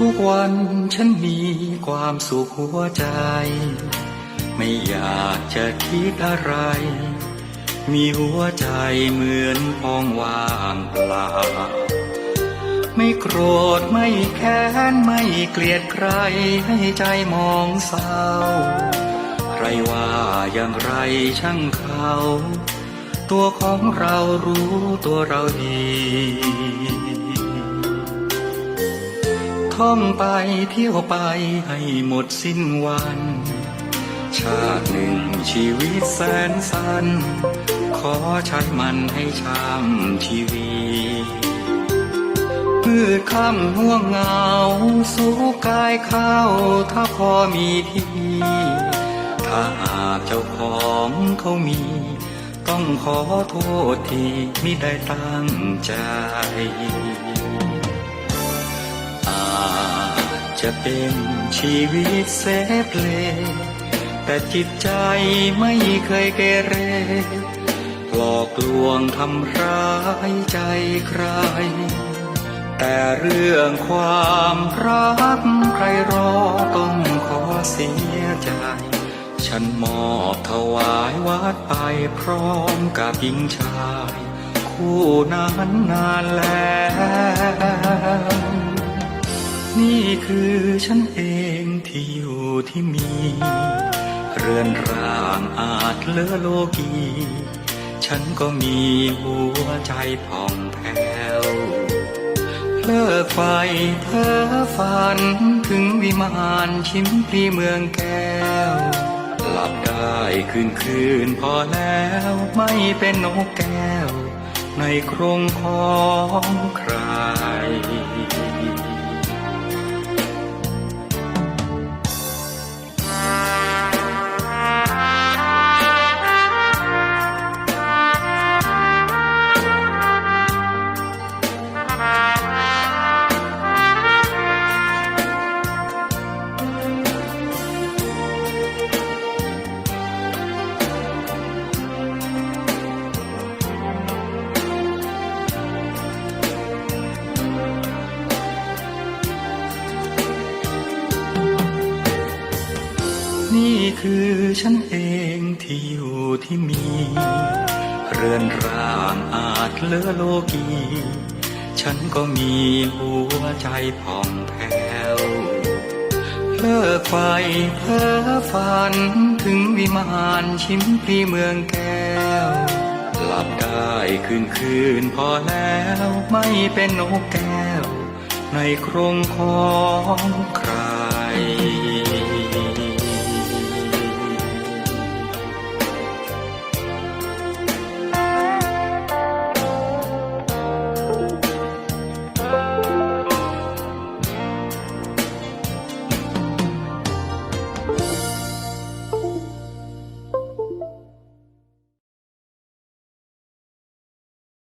ทุกวันฉันมีความสุขหัวใจ ไม่อยากจะคิดอะไร มีหัวใจเหมือนพองว่างเปล่า ไม่โกรธไม่แค้นไม่เกลียดใครให้ใจมองเศร้า ใครว่าอย่างไรช่างเขา ตัวของเรารู้ตัวเราดี ท่องไปเที่ยวไปให้หมดสิ้นวัน ชาติหนึ่งชีวิตแสนสั้น ขอใช้มันให้ช่ำชีวีมืดค่ำห่วงเงาสู้กายข้าวถ้าพอมีที่ ถ้าหากเจ้าของเขามี ต้องขอโทษที่ไมิได้ตั้งใจ จะเป็นชีวิตเซฟเลแต่จิตใจไม่เคยเกเร หลอกลวงทำร้ายใจใคร แต่เรื่องความรักใครรอต้องขอเสียใจ ฉันมอบถวายวัดไปพร้อมกับหญิงชาย คู่นั้นนานแล้ว คือฉันเองที่อยู่ที่มี เรือนร่างอาจเลอโลกี ฉันก็มีหัวใจผ่องแผ้วเลิกไฟเพ้อฝันถึงวิมานชิมพลีเมืองแก้ว หลับได้คืนคืนพอแล้วไม่เป็นนกแก้ว ในกรงของใคร คือฉันเองที่อยู่ที่มี เรือนร่างอาจเลอโลกี ฉันก็มีหัวใจผ่องแผ้วเลิกไฟเพ้อฝันถึงวิมานชิมพลีเมืองแก้วหลับได้คืนคืนพอแล้วไม่เป็นนกแก้ว ในกรงของใคร